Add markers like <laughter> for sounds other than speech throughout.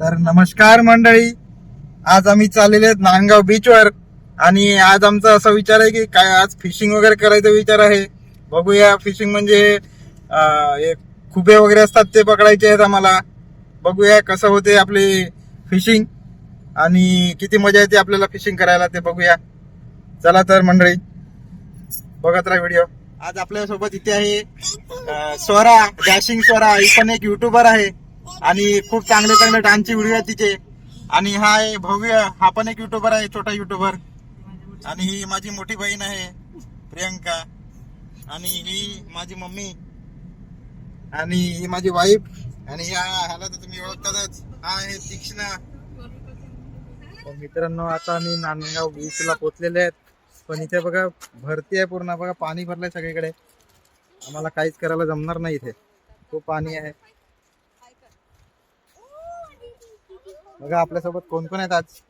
तर नमस्कार मंडळी. आज आम्ही चाललेले आहेत नांदगाव बीचवर आणि आज आमचा असा विचार आहे की काय आज फिशिंग वगैरे करायचा विचार आहे. बघूया फिशिंग म्हणजे खुबे वगैरे असतात ते पकडायचे आहेत आम्हाला. बघूया कसं होते आपली फिशिंग आणि किती मजा येते आपल्याला फिशिंग करायला ते बघूया. चला तर मंडळी बघत राहा व्हिडिओ आज आपल्यासोबत इथे आहे स्वरा डॅशिंग स्वरा. ही पण एक युट्यूबर आहे. आणि खूप चांगले चांगले डान्सचे व्हिडिओ आहेत तिचे. आणि हा आहे भव्य हा पण एक युट्यूबर आहे छोटा युट्यूबर आणि ही माझी मोठी बहीण आहे प्रियंका. आणि ही माझी मम्मी. आणि ही माझी वाईफ आणि या ह्याला तर तुम्ही ओळखतातच. हा आहे तीक्ष्णा. हो, मित्रांनो आता आम्ही नांदगाव बीचला पोचलेले आहेत. पण इथे बघा भरती आहे पूर्ण. बघा पाणी भरलंय सगळीकडे. आम्हाला काहीच करायला जमणार नाही इथे. खूप पाणी आहे. बघा आपल्यासोबत कोण कोण आहेत आज?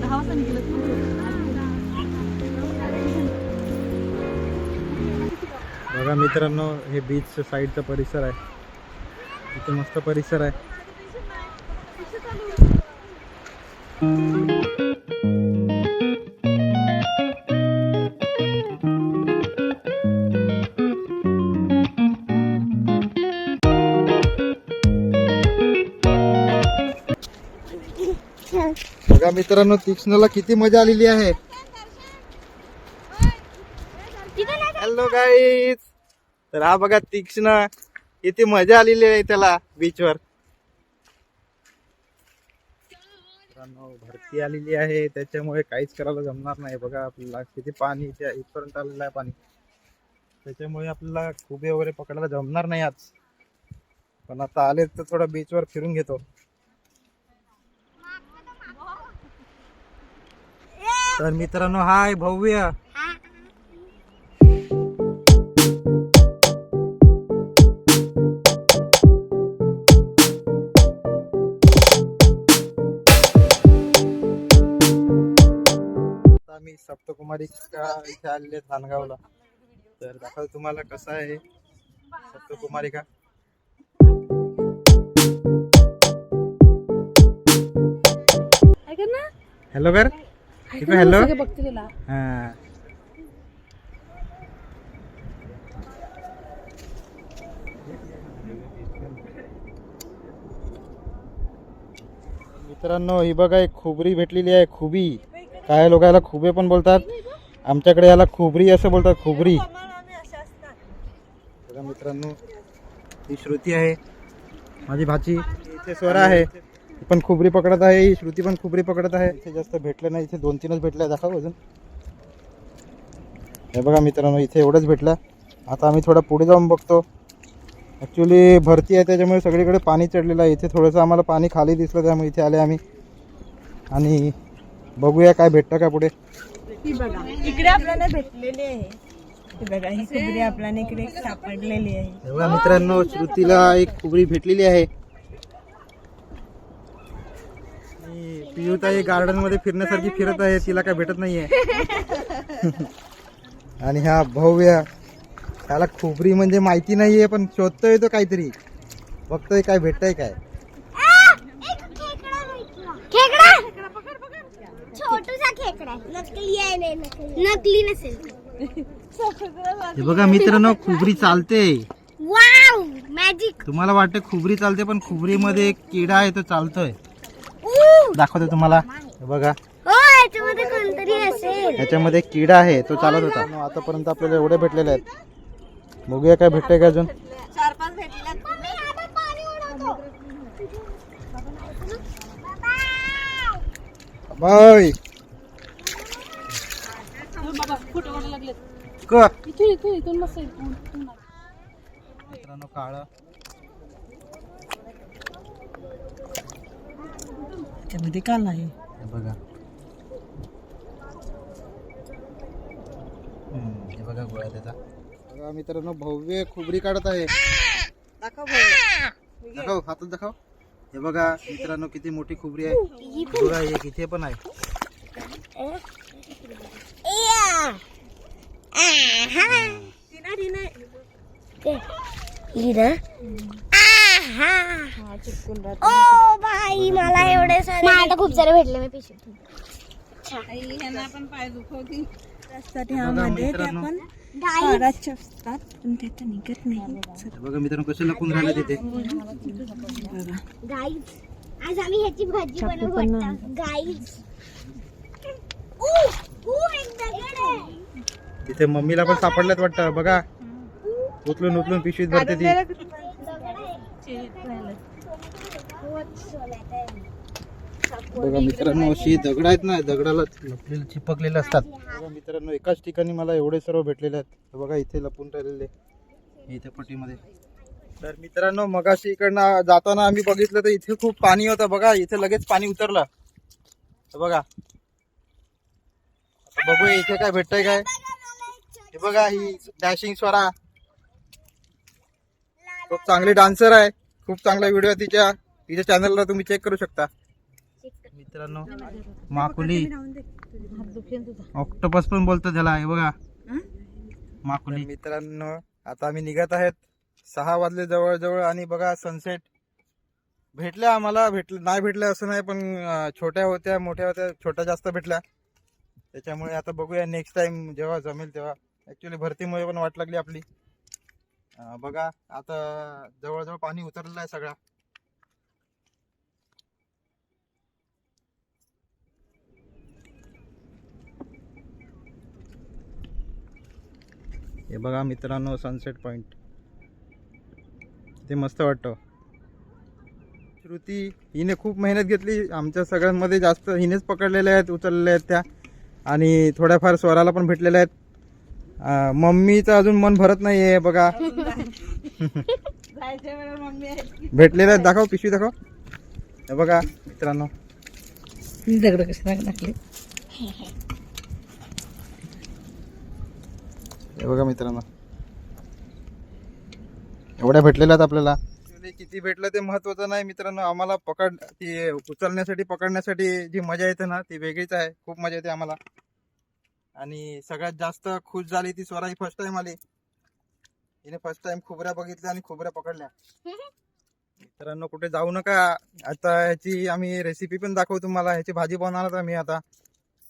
दहा वाजता बघा मित्रांनो हे बीच साईडचा परिसर आहे. इथे मस्त परिसर आहे. बघा मित्रांनो तीक्ष्णला किती मजा आलेली आहे. हॅलो गाईज तर हा बघा तीक्ष्ण किती मजा आलेली आहे त्याला बीचवर भरती आलेली आहे त्याच्यामुळे काहीच करायला जमणार नाही. बघा आपल्याला किती पाणी इथे इथपर्यंत आलेलं आहे पाणी. त्याच्यामुळे आपल्याला खुबे वगैरे पकडायला जमणार नाही आज. पण आता आले तर थोडं बीचवर फिरून घेतो. तर मित्रांनो हाय भव्य. आम्ही सप्तकुमारी इथे आलेले आहेत नांदगावला तर दाखव तुम्हाला कसं आहे सप्तकुमारी का? ऐक ना. हॅलो कर. ऐक इकडे ना, hello? सगळे बघते तिला. हा. मित्रांनो ही बघा एक खुबरी भेटलेली आहे खुबी. काय लोक याला खुबे पण बोलतात. आमच्याकडे याला खुबरी असं बोलतात खुबरी. बघा मित्रांनो ही श्रुती आहे. माझी भाची इथे स्वरा आहे. ती पण खुबरी पकडत आहे. ही श्रुती पण खुबरी पकडत आहे. इथे जास्त भेटले नाही. इथे दोन तीनच भेटले दाखव अजून. हे बघा मित्रांनो इथे एवढंच भेटलं. आता आम्ही थोडं पुढे जाऊन बघतो. ॲक्च्युली भरती आहे. त्याच्यामुळे सगळीकडे पाणी चढलेलं आहे. इथे थोडंसं आम्हाला पाणी खाली दिसलं. त्यामुळे इथे आले आम्ही. आणि बघूया काय भेटतं का पुढे. बघा. इकडे आपल्याला भेटलेली आहे. बघा ही खुबरी आपल्याला इकडे सापडलेली आहे. बघा मित्रांनो श्रुतीला एक खुबरी भेटलेली आहे. आणि पियुताई गार्डनमध्ये फिरण्यासारखी फिरत आहे तिला काय भेटत नाहीये. <laughs> आणि हा भव्य त्याला खुबरी म्हणजे माहिती नाहीये पण शोधतोय तो काहीतरी. बघतोय काय भेटतंय काय. नकली आहे नसेल. हे बघा मित्रांनो खुबरी चालते. वाव मॅजिक तुम्हाला वाटतं खुबरी चालते पण खुबरीमध्ये एक किडा आहे तो चालतोय. दाखवतो तुम्हाला. हे बघा. हो याच्यामध्ये कोणतरी असेल. याच्यामध्ये एक किडा आहे तो चालत होता. आतापर्यंत आपल्याला एवढे भेटलेले आहेत. बघूया काय भेटतंय का अजून? चार पाच भेटले बाय. बाबा फ़ोटो काढायला लागले क इथून इथून इथून मस्त इथून इथून मार. मित्रांनो काळ. त्यामध्ये काल आहे बघा. हम्म, हे बघा गोळा त्याचा. बघा मित्रांनो भव्य खुबरी काढत आहे. दाखव दाखव हातात दाखव. हे बघा मित्रांनो किती मोठी खुबरी आहे. बघा एक इथे पण आहे. ओ बाई मला एवढे आता खूप सारे भेटले मी पिशवीत त्यासाठी ह्यामध्ये ते आपण असतात पण निघत नाही बघा मित्रांनो लपून तिथे. गाईज आज आम्ही ह्याची भाजी बनवू पण गाईज ऊ ऊ एक दगड आहे तिथे मम्मीला पण सापडल्यात वाटतं. बघा. उचलून उचलून पिशवीत भरते ती. दगड आहे बघा मित्रांनो अशी दगड आहेत ना दगडाला लपलेले चिपकलेले असतात. बघा मित्रांनो एकाच ठिकाणी मला एवढे सर्व भेटलेले आहेत. बघा इथे लपून राहिलेले. इथे पट्टीमध्ये. तर मित्रांनो मगाशी इकडनं जाताना आम्ही बघितलं तर इथे खूप पाणी होतं. बघा इथे लगेच पाणी उतरलं. बघा. बघूया इथे काय भेटतंय काय? हे बघा ही डॅशिंग स्वरा. खूप चांगली डान्सर आहे. खूप चांगला व्हिडिओ तिच्या. तिच्या चॅनलला तुम्ही चेक करू शकता. मित्रांनो माकुली. ऑक्टोपस पण बोलतो त्याला हे बघा. माकुली. मित्रांनो आता आम्ही निघत आहेत. सहा वाजले जवळ जवळ आणि बघा सनसेट भेटल्या आम्हाला भेटलं नाही भेटलं असं नाही पण छोट्या होत्या मोठ्या होत्या छोट्या जास्त भेटल्या. त्याच्यामुळे आता बघूया नेक्स्ट टाइम जेव्हा जमेल तेव्हा. ऍक्च्युली भरतीमुळे पण वाट लागली आपली. बघा आता जवळजवळ पाणी उतरलेलं आहे सगळा. हे बघा मित्रांनो सनसेट पॉइंट ते मस्त वाटतं. श्रुती हिने खूप मेहनत घेतली. आमच्या सगळ्यांमध्ये जास्त हिनेच पकडलेल्या आहेत उचललेल्या आहेत त्या. आणि थोड्याफार स्वराला पण भेटलेल्या आहेत. मम्मीचं अजून मन भरत नाही आहे बघा. भेटलेल्या आहेत. दाखव पिशवी दाखव. हे बघा मित्रांनो. दगड कशा टाकले? हे बघा मित्रांनो. एवढ्या भेटलेल्या आहेत आपल्याला. ते किती भेटलं ते महत्वाचं नाही मित्रांनो. आम्हाला पकड ती उचलण्यासाठी पकडण्यासाठी जी मजा येते ना ती वेगळीच आहे. खूप मजा येते आम्हाला. आणि सगळ्यात जास्त खुश झाली ती स्वरा ही फर्स्ट टाइम आली. हिने फर्स्ट टाइम खोबऱ्या बघितल्या आणि खोबऱ्या पकडल्या. मित्रांनो कुठे जाऊ नका. आता ह्याची आम्ही रेसिपी पण दाखवू तुम्हाला. ह्याची भाजी बनवणार आम्ही आता.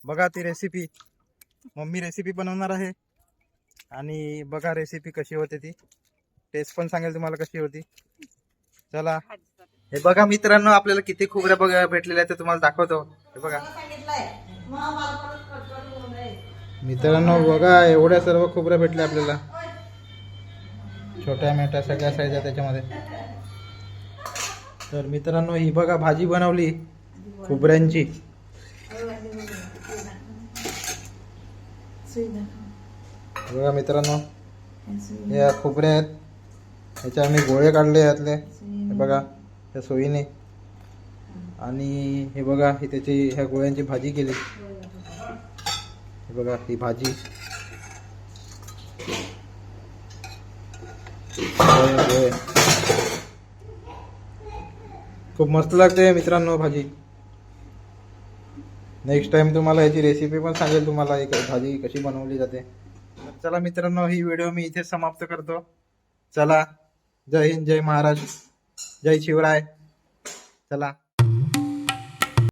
बघा ती रेसिपी मम्मी रेसिपी बनवणार आहे. आणि बघा रेसिपी कशी होते ती. टेस्ट पण सांगेल तुम्हाला कशी होती. चला. हे बघा मित्रांनो आपल्याला किती खोबऱ्या बघा भेटलेल्या आहेत ते तुम्हाला दाखवतो. हे बघा. मित्रांनो बघा एवढ्या सर्व खोबऱ्या भेटल्या आपल्याला. छोट्या मोठ्या सगळ्या साईज आहे त्याच्यामध्ये. तर मित्रांनो ही बघा भाजी बनवली. खोबऱ्यांची. बघा मित्रांनो या खोबऱ्या आहेत. ह्याचे आम्ही गोळे काढले यातले हे बघा त्या सोयीने. आणि हे बघा ही त्याची ह्या गोळ्यांची भाजी केली. हे बघा ही भाजी. खूप मस्त लागते मित्रांनो भाजी. नेक्स्ट टाइम तुम्हाला याची रेसिपी पण सांगेल तुम्हाला ही भाजी कशी बनवली जाते. चला मित्रांनो ही व्हिडिओ मी इथे समाप्त करतो. चला. जय हिंद जय महाराष्ट्र जय शिवराय. चला.